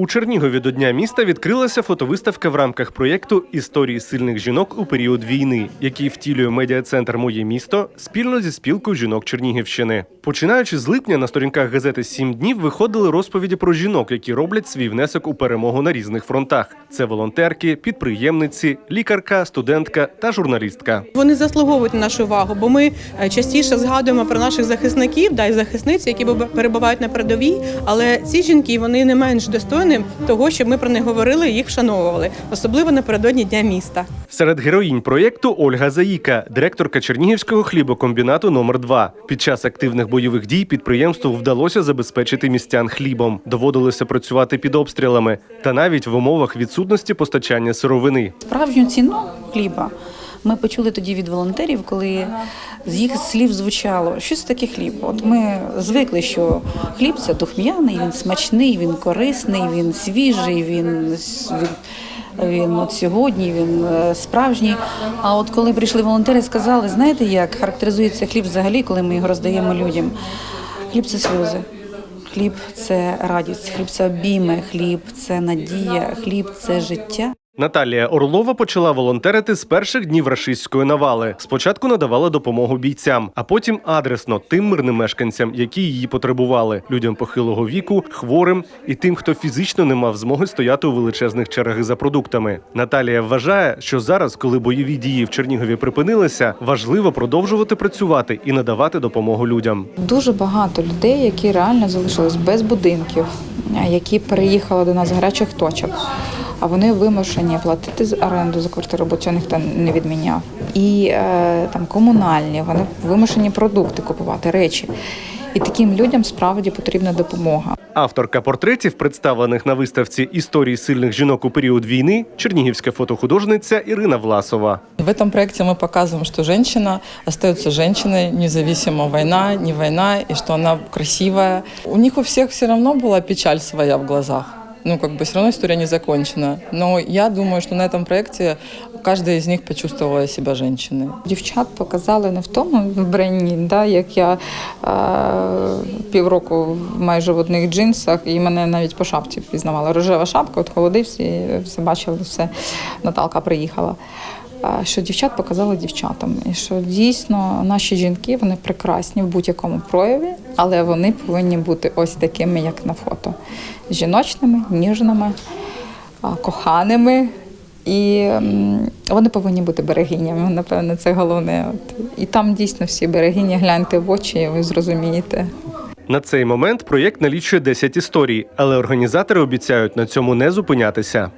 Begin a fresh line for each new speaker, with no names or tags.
У Чернігові до Дня міста відкрилася фотовиставка в рамках проєкту Історії сильних жінок у період війни, який втілює медіа-центр Моє місто спільно зі спілкою жінок Чернігівщини. Починаючи з липня на сторінках газети Сім днів виходили розповіді про жінок, які роблять свій внесок у перемогу на різних фронтах. Це волонтерки, підприємниці, лікарка, студентка та журналістка.
Вони заслуговують на нашу увагу, бо ми е, частіше згадуємо про наших захисників да, і захисниць, які бу- перебувають на передовій. Але ці жінки вони не менш достойні того, щоб ми про них говорили і їх вшановували, особливо напередодні дня міста.
Серед героїнь проєкту Ольга Заїка, директорка Чернігівського хлібокомбінату номер 2 Під час активних бойових дій підприємству вдалося забезпечити містян хлібом. Доводилося працювати під обстрілами та навіть в умовах відсутності постачання сировини.
Справжню ціну хліба ми почули тоді від волонтерів, коли з їх слів звучало, що це таке хліб. От ми звикли, що хліб це духм'яний, він смачний, він корисний, він свіжий, він, він, от сьогодні, він е, справжній. А от коли прийшли волонтери, сказали, знаєте, як характеризується хліб взагалі, коли ми його роздаємо людям? Хліб це сльози. Хліб це радість, хліб це обійми, хліб це надія, хліб це життя.
Наталія Орлова почала волонтерити з перших днів рашистської навали. Спочатку надавала допомогу бійцям, а потім адресно тим мирним мешканцям, які її потребували людям похилого віку, хворим і тим, хто фізично не мав змоги стояти у величезних чергах за продуктами. Наталія вважає, що зараз, коли бойові дії в Чернігові припинилися, важливо продовжувати працювати і надавати допомогу людям.
Дуже багато людей, які реально залишились без будинків, які переїхали до нас з гарячих точок А вони вимушені платити з- оренду за квартиру, бо цього ніхто не відміняв. І е, там комунальні, вони вимушені продукти купувати, речі. І таким людям справді потрібна допомога.
Авторка портретів, представлених на виставці історії сильних жінок у період війни, чернігівська фотохудожниця Ірина Власова.
В этом проекте мы показываем, что женщина остается женщиной, независимо война, не война, и что она красивая. У них у всех все равно была печаль своя в глазах. Ну, как бы все равно история не закончена. Но я думаю, что на этом проекте каждая из них почувствовала себя женщиной.
Дівчат показали не в тому вбранні, да, як я е, півроку майже в одних джинсах, і мене навіть по шапці пізнавали. Рожева шапка, от холодився, все бачили, все. Наталка приїхала. Що дівчат показали дівчатам, і що дійсно наші жінки вони прекрасні в будь-якому прояві, але вони повинні бути ось такими, як на фото: жіночними, ніжними, коханими. І вони повинні бути берегинями, напевно, це головне. І там дійсно всі берегині, гляньте в очі, і ви зрозумієте.
На цей момент проєкт налічує 10 історій, але організатори обіцяють на цьому не зупинятися.